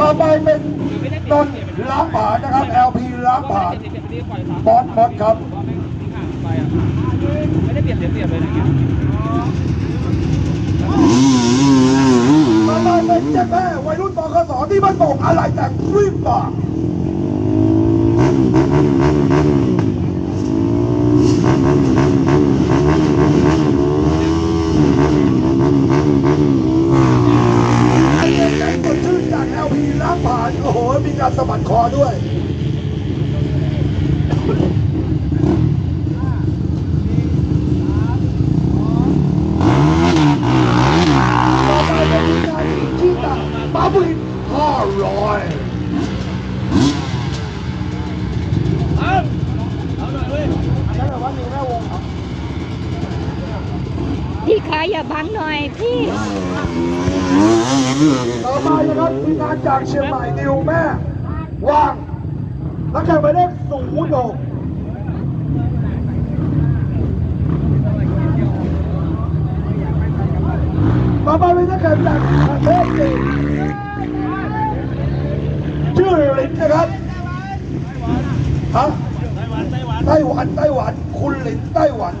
ต่อไปเป็นนนท์ล้างผ่านนะครับ LP ล้างผ่านบอสบอสครับไม่ได้เปลี่ยนเสียเปรียบเลยนะเนี่ยต่อไปเป็นเจ๊แม่วัยรุ่นบกสที่มันบอกอะไรแต่งรีบบอก ไอ้เด็กแก๊งสดชื่นจาก LP ล้างผ่าน โอ้โห มี การสะบัดคอด้วยต่อไปเป็นการที่ต่างปาบุริห้าร้อยพี่คะอย่าบังหน่อยพี่ ต่อไปนะครับทีมงานจากเชียงใหม่นิวแม่ว่างนักแข่งหมายเลขศูนย์หกต่อไปเป็นนักแข่งจากประเทศจีนชื่อลินนะครับฮะไต้หวันไต้หวัน คุณหลินไต้หวัน